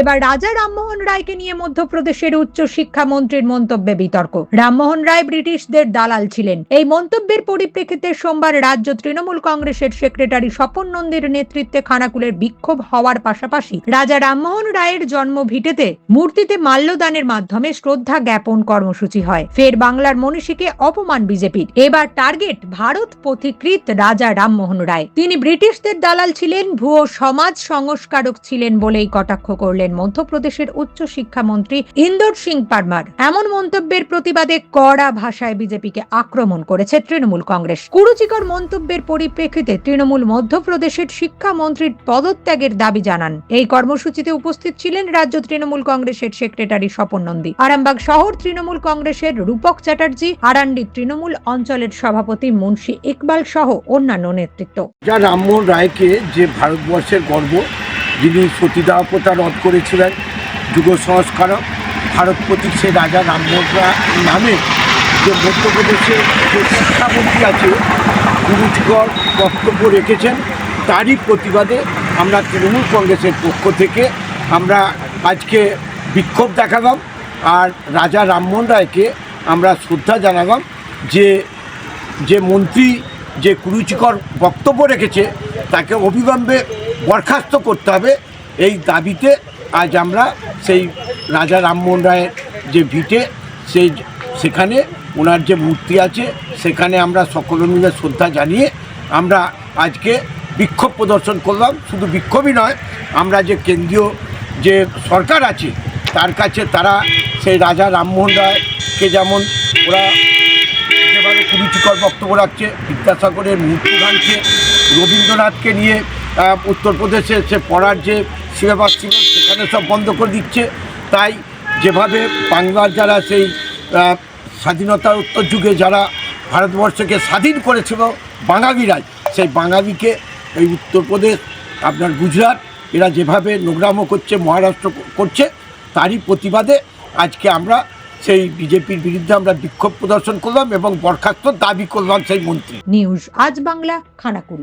এবার রাজা রামমোহন রায়কে নিয়ে মধ্যপ্রদেশের উচ্চ শিক্ষা মন্ত্রীর মন্তব্যে বিতর্ক। রামমোহন রায় ব্রিটিশদের দালাল ছিলেন। এই মন্তব্যের পরিপ্রেক্ষিতে সোমবার রাজ্য তৃণমূল কংগ্রেসের সেক্রেটারি স্বপন নন্দীর নেতৃত্বে খানাকুলের বিক্ষোভ হওয়ার পাশাপাশি রাজা রামমোহন রায়ের জন্ম ভিটেতে মূর্তিতে মাল্যদানের মাধ্যমে শ্রদ্ধা জ্ঞাপন কর্মসূচি হয়। ফের বাংলার মনীষীকে অপমান বিজেপির। এবার টার্গেট ভারত পথিকৃত রাজা রামমোহন রায়। তিনি ব্রিটিশদের দালাল ছিলেন, ভুয়ো সমাজ সংস্কারক ছিলেন বলেই কটাক্ষ করলেন মধ্যপ্রদেশের উচ্চ শিক্ষামন্ত্রী ইন্দর সিং পারমার। এমন মন্তব্যের প্রতিবাদে কড়া ভাষায় বিজেপিকে আক্রমণ করেছে তৃণমূল কংগ্রেস। কুরুচিকর মন্তব্যের পরিপ্রেক্ষিতে তৃণমূল মধ্যপ্রদেশের শিক্ষামন্ত্রীর পদত্যাগের দাবি জানান। এই কর্মসূচিতে উপস্থিত ছিলেন রাজ্য তৃণমূল কংগ্রেসের সেক্রেটারি স্বপন নন্দী। আরামবাগ শহর তৃণমূল কংগ্রেসের রূপক চ্যাটার্জি, আরান্ডি তৃণমূল অঞ্চলের সভাপতি মুন্সী ইকবাল সহ অন্যান্য নেতৃত্ব। যা রামমোহন রায়কে যে ভারতবর্ষের গর্ব যিনি সতীদাহ প্রথা রদ করেছিলেন যুগ সংস্কারক ভারত প্রতীক সে রাজা রামমোহন রায় নামে যে মধ্যপ্রদেশে যে শিক্ষামন্ত্রী আছে গুরুজিকর বক্তব্য রেখেছেন, তারই প্রতিবাদে আমরা তৃণমূল কংগ্রেসের পক্ষ থেকে আমরা আজকে বিক্ষোভ দেখালাম আর রাজা রামমোহন রায়কে আমরা শ্রদ্ধা জানালাম যে যে মন্ত্রী, যে কুরুচিকর বক্তব্য রেখেছে, তাকে অবিলম্বে বরখাস্ত করতে হবে এই দাবিতে আজ আমরা সেই রাজা রামমোহন রায়ের যে ভিটে, সেই সেখানে ওনার যে মূর্তি আছে, সেখানে আমরা সকলে মিলে শ্রদ্ধা জানিয়ে আমরা আজকে বিক্ষোভ প্রদর্শন করলাম। শুধু বিক্ষোভই নয়, আমরা যে কেন্দ্রীয় যে সরকার আছে, তার কাছে তারা সেই রাজা রামমোহন রায়কে যেমন ওরা যেভাবে কুরুচিকর বক্তব্য রাখছে, বিদ্যাসাগরের মূর্তি ভাঙছে রবীন্দ্রনাথকে নিয়ে উত্তরপ্রদেশে সে পড়ার যে সিলেবাস ছিল সেখানে সব বন্ধ করে দিচ্ছে। তাই যেভাবে বাংলার যারা সেই স্বাধীনতার উত্তর যুগে যারা ভারতবর্ষকে স্বাধীন করেছিল, বাঙালিরাই, সেই বাঙালিকে এই উত্তরপ্রদেশ, আপনার গুজরাট, এরা যেভাবে নোংরামো করছে, মহারাষ্ট্র করছে, তারই প্রতিবাদে আজকে আমরা সেই বিজেপির বিরুদ্ধে আমরা বিক্ষোভ প্রদর্শন করলাম এবং বরখাস্ত দাবি করলাম সেই মন্ত্রী। নিউজ আজ বাংলা খানাকুল